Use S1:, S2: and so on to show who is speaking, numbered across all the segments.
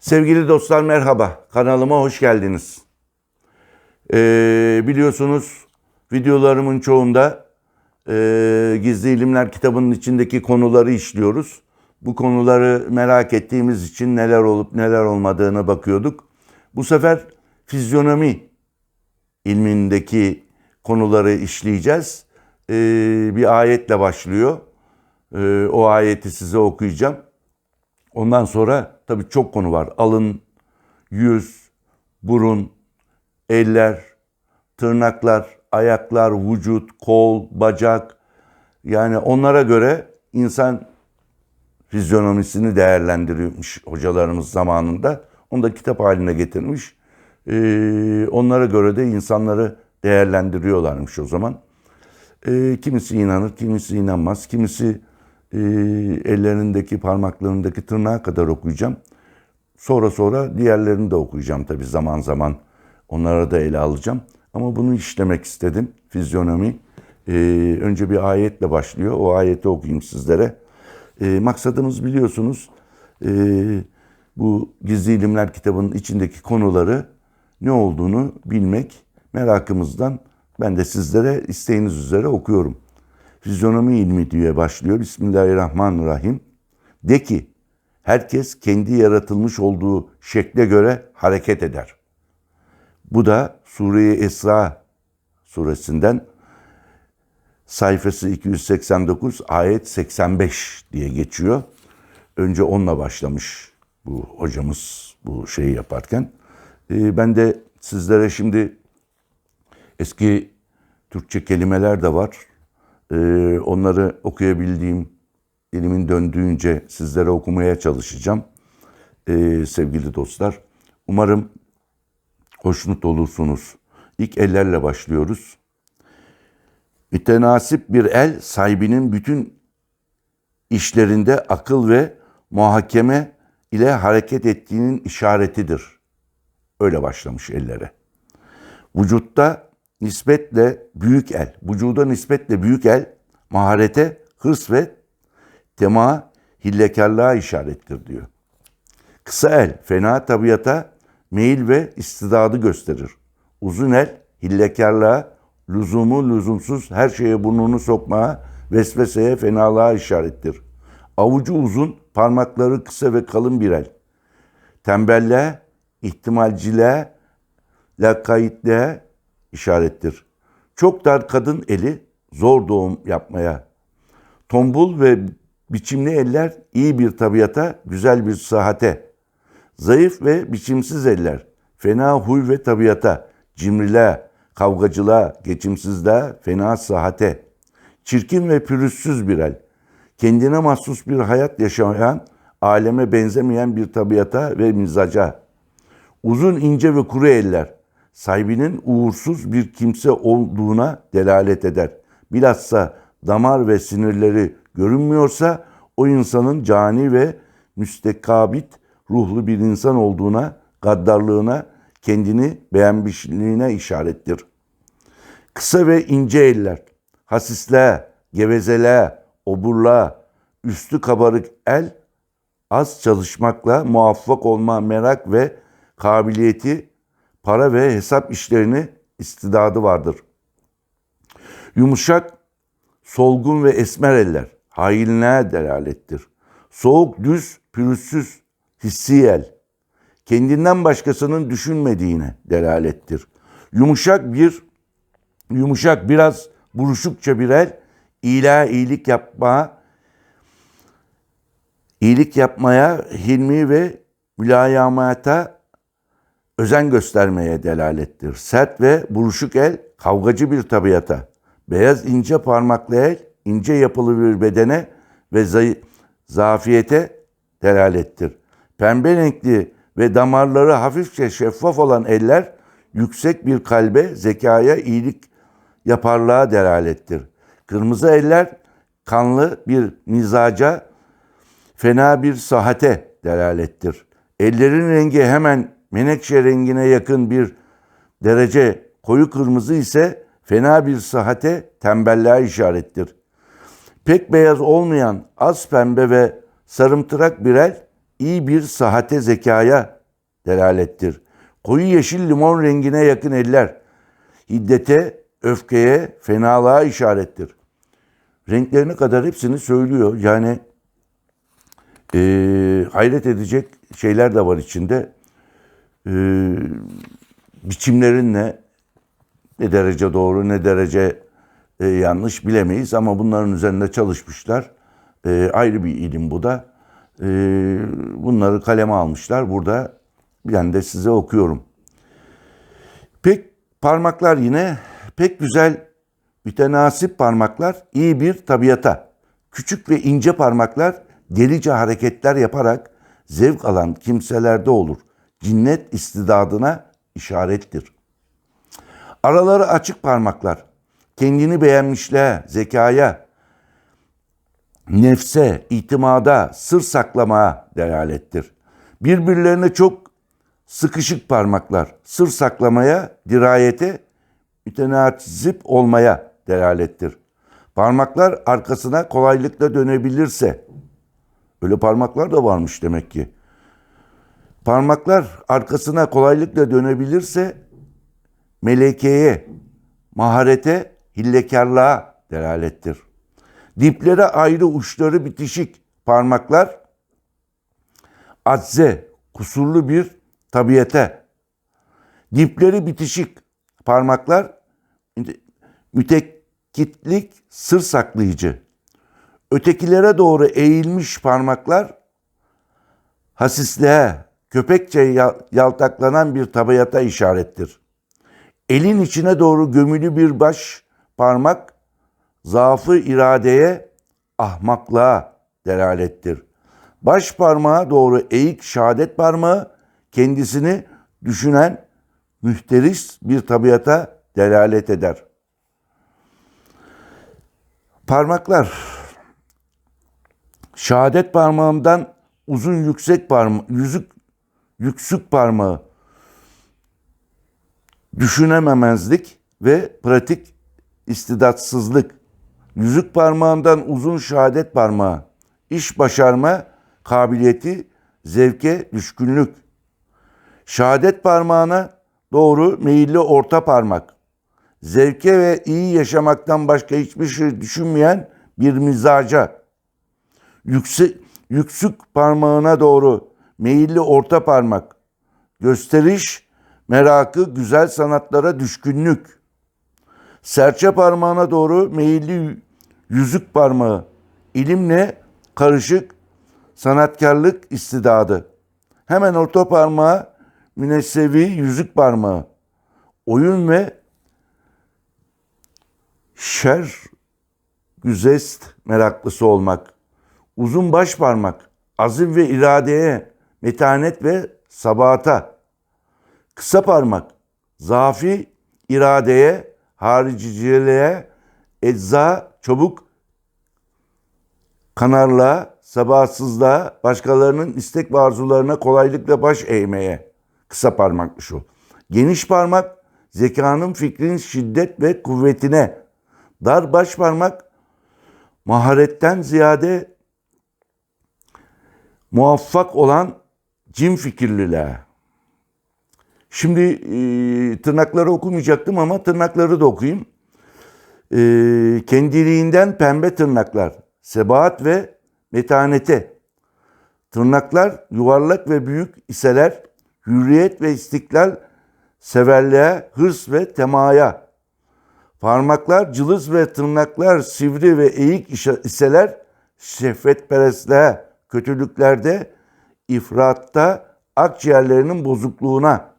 S1: Sevgili dostlar merhaba. Kanalıma hoş geldiniz. Ee, biliyorsunuz videolarımın çoğunda e, Gizli İlimler kitabının içindeki konuları işliyoruz. Bu konuları merak ettiğimiz için neler olup neler olmadığına bakıyorduk. Bu sefer fizyonomi ilmindeki konuları işleyeceğiz. Ee, bir ayetle başlıyor. Ee, o ayeti size okuyacağım. Ondan sonra tabii çok konu var. Alın, yüz, burun, eller, tırnaklar, ayaklar, vücut, kol, bacak. Yani onlara göre insan fizyonomisini değerlendiriyormuş hocalarımız zamanında. Onu da kitap haline getirmiş. Ee, onlara göre de insanları değerlendiriyorlarmış o zaman. Ee, kimisi inanır, kimisi inanmaz, kimisi e, ellerindeki, parmaklarındaki tırnağa kadar okuyacağım. Sonra sonra diğerlerini de okuyacağım tabii zaman zaman. Onlara da ele alacağım. Ama bunu işlemek istedim. Fizyonomi. Ee, önce bir ayetle başlıyor. O ayeti okuyayım sizlere. Ee, maksadımız biliyorsunuz e, bu Gizli İlimler kitabının içindeki konuları ne olduğunu bilmek merakımızdan ben de sizlere isteğiniz üzere okuyorum. Fizyonomi ilmi diye başlıyor. Bismillahirrahmanirrahim. De ki herkes kendi yaratılmış olduğu şekle göre hareket eder. Bu da Sure-i Esra suresinden sayfası 289 ayet 85 diye geçiyor. Önce onunla başlamış bu hocamız bu şeyi yaparken. Ee, ben de sizlere şimdi eski Türkçe kelimeler de var. Ee, onları okuyabildiğim, elimin döndüğünce sizlere okumaya çalışacağım. Ee, sevgili dostlar, umarım hoşnut olursunuz. İlk ellerle başlıyoruz. Mütenasip bir el sahibinin bütün işlerinde akıl ve muhakeme ile hareket ettiğinin işaretidir. Öyle başlamış ellere. Vücutta nispetle büyük el, vücuda nispetle büyük el, maharete, hırs ve tema, hillekarlığa işarettir diyor. Kısa el, fena tabiata meyil ve istidadı gösterir. Uzun el, hillekarlığa, lüzumu lüzumsuz her şeye burnunu sokmaya, vesveseye, fenalığa işarettir. Avucu uzun, parmakları kısa ve kalın bir el. Tembelliğe, ihtimalciliğe, lakayitliğe işarettir. Çok dar kadın eli zor doğum yapmaya. Tombul ve biçimli eller iyi bir tabiata, güzel bir sıhhate. Zayıf ve biçimsiz eller fena huy ve tabiata, cimriliğe, kavgacılığa, geçimsizliğe, fena sıhhate. Çirkin ve pürüzsüz bir el. Kendine mahsus bir hayat yaşayan, aleme benzemeyen bir tabiata ve mizaca. Uzun ince ve kuru eller sahibinin uğursuz bir kimse olduğuna delalet eder. Bilhassa damar ve sinirleri görünmüyorsa o insanın cani ve müstekabit ruhlu bir insan olduğuna, gaddarlığına, kendini beğenmişliğine işarettir. Kısa ve ince eller, hasisliğe, gevezeliğe, oburluğa, üstü kabarık el, az çalışmakla muvaffak olma merak ve kabiliyeti para ve hesap işlerini istidadı vardır. Yumuşak, solgun ve esmer eller hainliğe delalettir. Soğuk, düz, pürüzsüz, hissi el, kendinden başkasının düşünmediğine delalettir. Yumuşak bir, yumuşak biraz buruşukça bir el, ila iyilik yapma, iyilik yapmaya, hilmi ve mülayamata özen göstermeye delalettir. Sert ve buruşuk el kavgacı bir tabiata, beyaz ince parmaklı el ince yapılı bir bedene ve zayıf, zafiyete delalettir. Pembe renkli ve damarları hafifçe şeffaf olan eller yüksek bir kalbe, zekaya, iyilik yaparlığa delalettir. Kırmızı eller kanlı bir mizaca, fena bir sahate delalettir. Ellerin rengi hemen menekşe rengine yakın bir derece koyu kırmızı ise fena bir sıhhate tembelliğe işarettir. Pek beyaz olmayan az pembe ve sarımtırak bir el iyi bir sahate zekaya delalettir. Koyu yeşil limon rengine yakın eller, hiddete, öfkeye, fenalığa işarettir. Renklerine kadar hepsini söylüyor. Yani eee, hayret edecek şeyler de var içinde. Eee biçimlerin ne, ne derece doğru ne derece e, yanlış bilemeyiz ama bunların üzerinde çalışmışlar. E, ayrı bir ilim bu da. E, bunları kaleme almışlar. Burada ben de size okuyorum. Pek parmaklar yine pek güzel mütenasip parmaklar iyi bir tabiata. Küçük ve ince parmaklar delice hareketler yaparak zevk alan kimselerde olur. Cinnet istidadına işarettir. Araları açık parmaklar kendini beğenmişliğe, zekaya, nefse, itimada, sır saklamaya delalettir. Birbirlerine çok sıkışık parmaklar, sır saklamaya, dirayete, mütenasip olmaya delalettir. Parmaklar arkasına kolaylıkla dönebilirse, öyle parmaklar da varmış demek ki. Parmaklar arkasına kolaylıkla dönebilirse, melekeye, maharete, hillekarlığa delalettir. Dipleri ayrı uçları bitişik parmaklar azze, kusurlu bir tabiate. Dipleri bitişik parmaklar mütekkitlik, sır saklayıcı. Ötekilere doğru eğilmiş parmaklar hasisliğe, köpekçe yaltaklanan bir tabiata işarettir. Elin içine doğru gömülü bir baş parmak zaafı iradeye, ahmaklığa delalettir. Baş parmağa doğru eğik şehadet parmağı kendisini düşünen mühteris bir tabiata delalet eder. Parmaklar şehadet parmağından uzun yüksek parmağı, yüzük yüksük parmağı düşünememezlik ve pratik istidatsızlık, yüzük parmağından uzun şehadet parmağı, iş başarma kabiliyeti, zevke düşkünlük. Şehadet parmağına doğru meyilli orta parmak. Zevke ve iyi yaşamaktan başka hiçbir şey düşünmeyen bir mizaca. Yüksek, yüksük parmağına doğru meyilli orta parmak. Gösteriş, merakı, güzel sanatlara düşkünlük. Serçe parmağına doğru meyilli yüzük parmağı. İlimle karışık sanatkarlık istidadı. Hemen orta parmağı münessevi yüzük parmağı. Oyun ve şer güzest meraklısı olmak. Uzun baş parmak, azim ve iradeye, metanet ve sabata. Kısa parmak, zafi iradeye, hariciliğe, ecza, çabuk kanarlığa, sabahsızlığa, başkalarının istek ve arzularına kolaylıkla baş eğmeye. Kısa parmakmış o. Geniş parmak, zekanın fikrin şiddet ve kuvvetine. Dar baş parmak, maharetten ziyade muvaffak olan cin fikirliliğe. Şimdi e, tırnakları okumayacaktım ama tırnakları da okuyayım. E, kendiliğinden pembe tırnaklar, sebahat ve metanete. Tırnaklar yuvarlak ve büyük iseler, hürriyet ve istiklal, severliğe, hırs ve temaya. Parmaklar cılız ve tırnaklar sivri ve eğik iseler, şehvetperestliğe, kötülüklerde, ifratta, akciğerlerinin bozukluğuna.''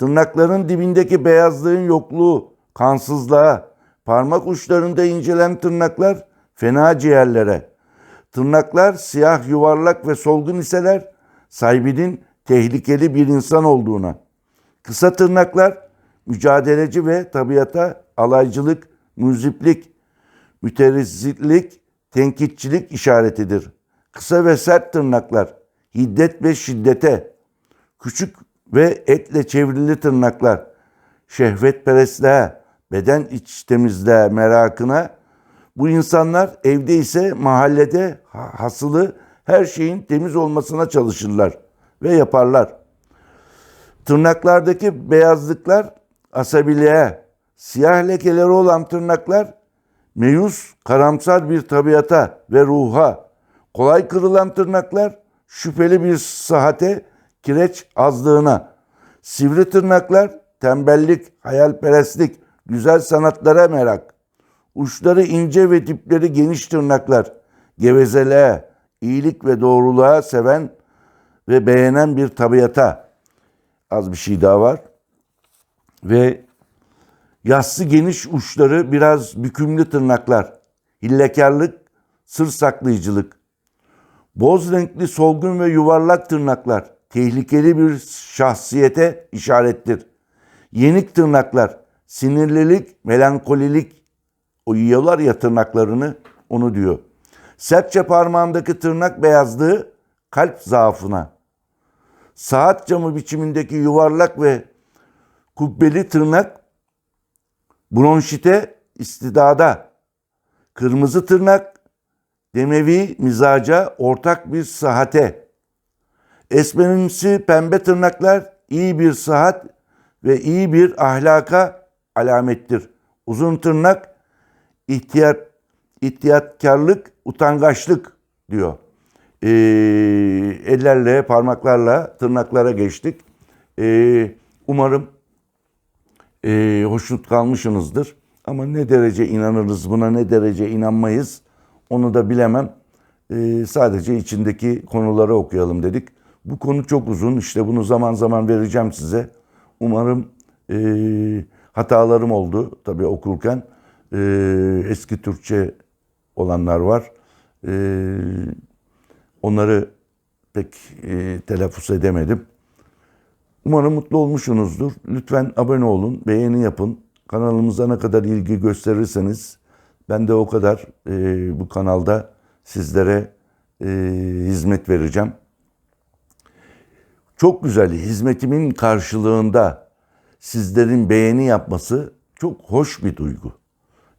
S1: Tırnakların dibindeki beyazlığın yokluğu, kansızlığa, parmak uçlarında incelen tırnaklar fena ciğerlere. Tırnaklar siyah, yuvarlak ve solgun iseler sahibinin tehlikeli bir insan olduğuna. Kısa tırnaklar mücadeleci ve tabiata alaycılık, müziplik, müteressitlik, tenkitçilik işaretidir. Kısa ve sert tırnaklar hiddet ve şiddete, küçük ve etle çevrili tırnaklar, şehvetperestliğe, beden iç temizliğe merakına, bu insanlar evde ise mahallede hasılı her şeyin temiz olmasına çalışırlar ve yaparlar. Tırnaklardaki beyazlıklar asabiliğe, siyah lekeleri olan tırnaklar meyus, karamsar bir tabiata ve ruha, kolay kırılan tırnaklar şüpheli bir sıhhate, kireç azlığına, sivri tırnaklar tembellik, hayalperestlik, güzel sanatlara merak, uçları ince ve dipleri geniş tırnaklar, gevezeliğe, iyilik ve doğruluğa seven ve beğenen bir tabiata. Az bir şey daha var. Ve yassı geniş uçları biraz bükümlü tırnaklar, hillekarlık, sır saklayıcılık, boz renkli solgun ve yuvarlak tırnaklar, tehlikeli bir şahsiyete işarettir. Yenik tırnaklar, sinirlilik, melankolilik, o yiyorlar ya tırnaklarını, onu diyor. Sertçe parmağındaki tırnak beyazlığı kalp zaafına. Saat camı biçimindeki yuvarlak ve kubbeli tırnak bronşite, istidada. Kırmızı tırnak demevi mizaca, ortak bir sıhhate. Esmerimsi pembe tırnaklar iyi bir sıhhat ve iyi bir ahlaka alamettir. Uzun tırnak ihtiyat, ihtiyatkarlık, utangaçlık diyor. Ee, ellerle, parmaklarla tırnaklara geçtik. Ee, umarım e, hoşnut kalmışsınızdır. Ama ne derece inanırız buna, ne derece inanmayız onu da bilemem. Ee, sadece içindeki konuları okuyalım dedik. Bu konu çok uzun. İşte bunu zaman zaman vereceğim size. Umarım e, hatalarım oldu tabii okurken. E, eski Türkçe olanlar var. E, onları pek e, telaffuz edemedim. Umarım mutlu olmuşsunuzdur. Lütfen abone olun, beğeni yapın. Kanalımıza ne kadar ilgi gösterirseniz ben de o kadar e, bu kanalda sizlere e, hizmet vereceğim. Çok güzel hizmetimin karşılığında sizlerin beğeni yapması çok hoş bir duygu.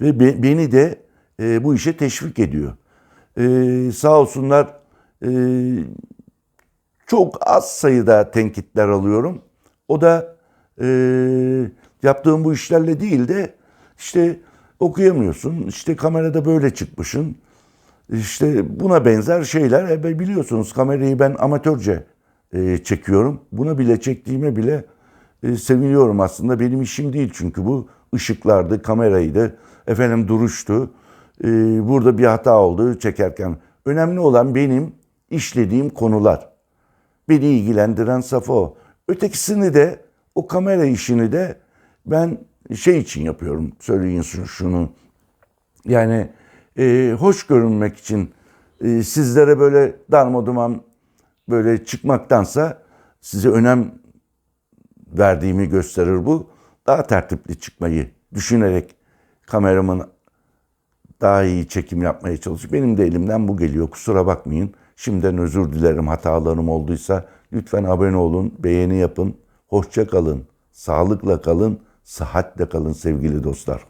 S1: Ve be, beni de e, bu işe teşvik ediyor. E, sağ olsunlar e, çok az sayıda tenkitler alıyorum. O da e, yaptığım bu işlerle değil de işte okuyamıyorsun, işte kamerada böyle çıkmışsın. İşte buna benzer şeyler. E, biliyorsunuz kamerayı ben amatörce e, çekiyorum. Buna bile çektiğime bile e, seviniyorum aslında. Benim işim değil çünkü bu ışıklardı, kameraydı, efendim duruştu. E, burada bir hata oldu çekerken. Önemli olan benim işlediğim konular. Beni ilgilendiren safha o. Ötekisini de o kamera işini de ben şey için yapıyorum. Söyleyin şunu. Yani e, hoş görünmek için e, sizlere böyle darmaduman böyle çıkmaktansa size önem verdiğimi gösterir bu. Daha tertipli çıkmayı düşünerek kameramın daha iyi çekim yapmaya çalışıyorum. Benim de elimden bu geliyor. Kusura bakmayın. Şimdiden özür dilerim hatalarım olduysa. Lütfen abone olun, beğeni yapın. Hoşça kalın, sağlıkla kalın, sıhhatle kalın sevgili dostlar.